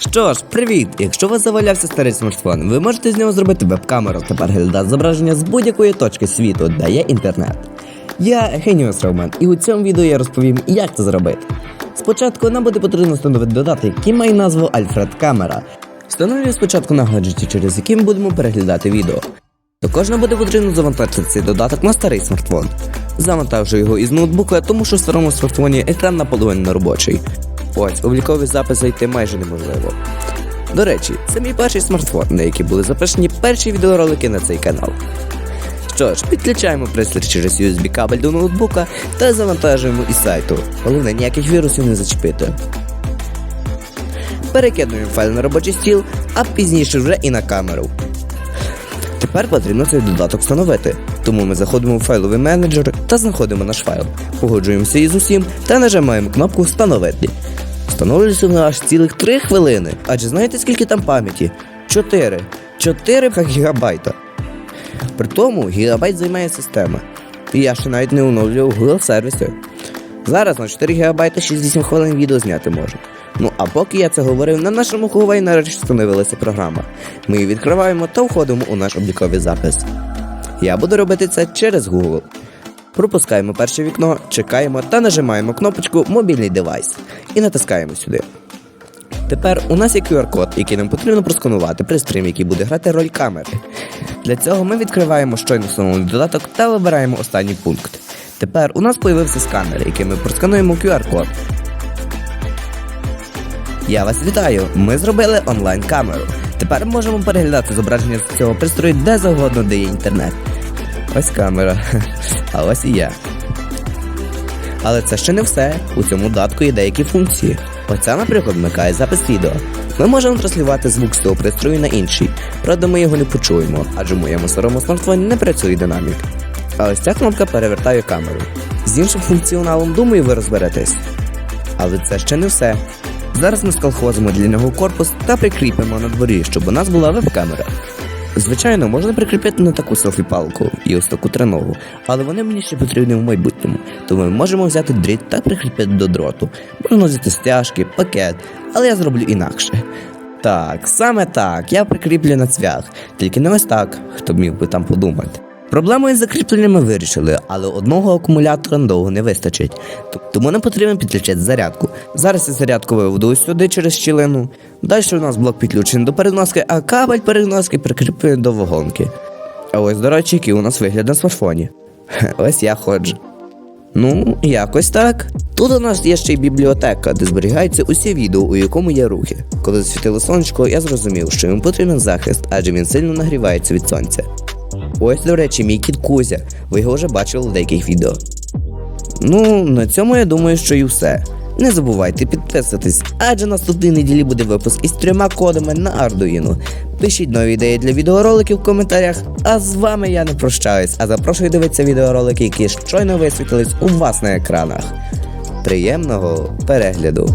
Що ж, привіт! Якщо у вас завалявся старий смартфон, ви можете з нього зробити веб-камеру та переглядати зображення з будь-якої точки світу, де є інтернет. Я Геніус Роман, і у цьому відео я розповім, як це зробити. Спочатку нам буде потрібно встановити додаток, який має назву Alfred Камера. Встановлюю спочатку на гаджеті, через який ми будемо переглядати відео. Також нам буде потрібно завантажити цей додаток на старий смартфон. Завантажу його із ноутбука, тому що в старому смартфоні екран наполовину робочий. Ось, обліковий запис зайти майже неможливо. До речі, це мій перший смартфон, на який були записані перші відеоролики на цей канал. Що ж, підключаємо пристрій через USB кабель до ноутбука та завантажуємо із сайту. Головне, ніяких вірусів не зачепити. Перекидуємо файл на робочий стіл, а пізніше вже і на камеру. Тепер потрібно цей додаток встановити, тому ми заходимо в файловий менеджер та знаходимо наш файл, погоджуємося із усім та нажимаємо кнопку Встановити. Встановлюється на аж цілих 3 хвилини. Адже знаєте скільки там пам'яті? 4. 4 гігабайта. При тому гігабайт займає система. І я ще навіть не оновлював Google сервіси. Зараз на 4 ГБ 68 хвилин відео зняти можна. Ну а поки я це говорив, на нашому Huawei нарешті встановилася програма. Ми її відкриваємо та входимо у наш обліковий запис. Я буду робити це через Google. Пропускаємо перше вікно, чекаємо та нажимаємо кнопочку Мобільний девайс і натискаємо сюди. Тепер у нас є QR-код, який нам потрібно просканувати при стрімі, який буде грати роль камери. Для цього ми відкриваємо щойно встановлений додаток та вибираємо останній пункт. Тепер у нас появився сканер, який ми проскануємо QR-код. Я вас вітаю! Ми зробили онлайн-камеру. Тепер можемо переглядати зображення з цього пристрою де завгодно, де є інтернет. Ось камера, а ось і я. Але це ще не все. У цьому додатку є деякі функції. Оця, наприклад, вмикає запис відео. Ми можемо транслювати звук з цього пристрою на інший. Правда, ми його не почуємо, адже в моєму старому смартфоні не працює динамік. А ось ця кнопка перевертає камеру. З іншим функціоналом, думаю, ви розберетесь. Але це ще не все. Зараз ми сколхозимо для нього корпус та прикріпимо на дворі, щоб у нас була веб-камера. Звичайно, можна прикріпити на таку селфі-палку і ось таку тренову, але вони мені ще потрібні в майбутньому, тому ми можемо взяти дріт та прикріпити до дроту. Можна взяти стяжки, пакет, але я зроблю інакше. Так, саме так, я прикріплю на цвях, тільки не ось так, хто б міг би там подумати. Проблему із закріпленням ми вирішили, але одного акумулятора надовго не вистачить. Тому нам потрібно підключити зарядку. Зараз я зарядку виведу сюди через щілину. Далі у нас блок підключений до переноски, а кабель переноски прикріплений до вагонки. А ось, до речі, який у нас вигляд на смартфоні. Ось я ходжу. Ну, якось так. Тут у нас є ще й бібліотека, де зберігаються усі відео, у якому є рухи. Коли засвітило сонечко, я зрозумів, що йому потрібен захист, адже він сильно нагрівається від сонця. Ось, до речі, мій кіт Кузя. Ви його вже бачили в деяких відео. Ну, на цьому я думаю, що і все. Не забувайте підписатись, адже наступної неділі буде випуск із трьома кодами на Arduino. Пишіть нові ідеї для відеороликів в коментарях. А з вами я не прощаюсь, а запрошую дивитися відеоролики, які щойно висвітились у вас на екранах. Приємного перегляду!